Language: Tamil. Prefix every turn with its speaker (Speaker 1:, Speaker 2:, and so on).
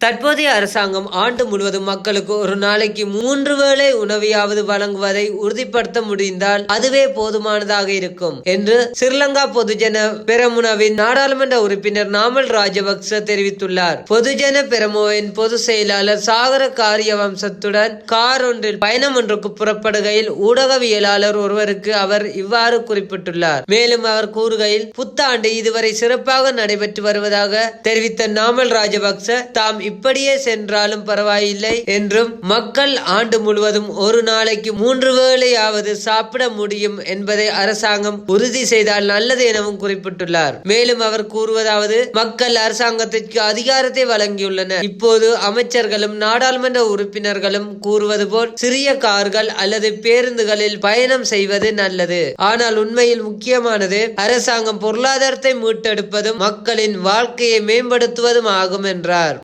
Speaker 1: தற்போதைய அரசாங்கம் ஆண்டு முழுவதும் மக்களுக்கு ஒரு நாளைக்கு மூன்று வேளை உணவையாவது வழங்குவதை உறுதிப்படுத்த முடிந்தால் அதுவே போதுமானதாக இருக்கும் என்று ஸ்ரீலங்கா பொதுஜன பெரமுனவின் நாடாளுமன்ற உறுப்பினர் நாமல் ராஜபக்ச தெரிவித்துள்ளார். பொதுஜன பெரமுவின் பொதுச் செயலாளர் சாகர காரியவம்சத்துடன் கார் ஒன்றில் பயணம் ஒன்றுக்கு புறப்படுகையில் ஊடகவியலாளர் ஒருவருக்கு அவர் இவ்வாறு குறிப்பிட்டுள்ளார். மேலும் அவர் கூறுகையில் புத்தாண்டு இதுவரை சிறப்பாக நடைபெற்று வருவதாக தெரிவித்த நாமல் ராஜபக்ச தாம் இப்படியே சென்றாலும் பரவாயில்லை என்றும் மக்கள் ஆண்டு முழுவதும் ஒரு நாளைக்கு மூன்று வேளையாவது சாப்பிட முடியும் என்பதை அரசாங்கம் உறுதி செய்தால் நல்லது எனவும் குறிப்பிட்டுள்ளார். மேலும் அவர் கூறுவதாவது மக்கள் அரசாங்கத்திற்கு அதிகாரத்தை வழங்கியுள்ளனர். இப்போது அமைச்சர்களும் நாடாளுமன்ற உறுப்பினர்களும் கூறுவது போல் சிறிய கார்கள் அல்லது பேருந்துகளில் பயணம் செய்வது நல்லது. ஆனால் உண்மையில் முக்கியமானது அரசாங்கம் பொருளாதாரத்தை மீட்டெடுப்பதும் மக்களின் வாழ்க்கையை மேம்படுத்துவதும் ஆகும் என்றார்.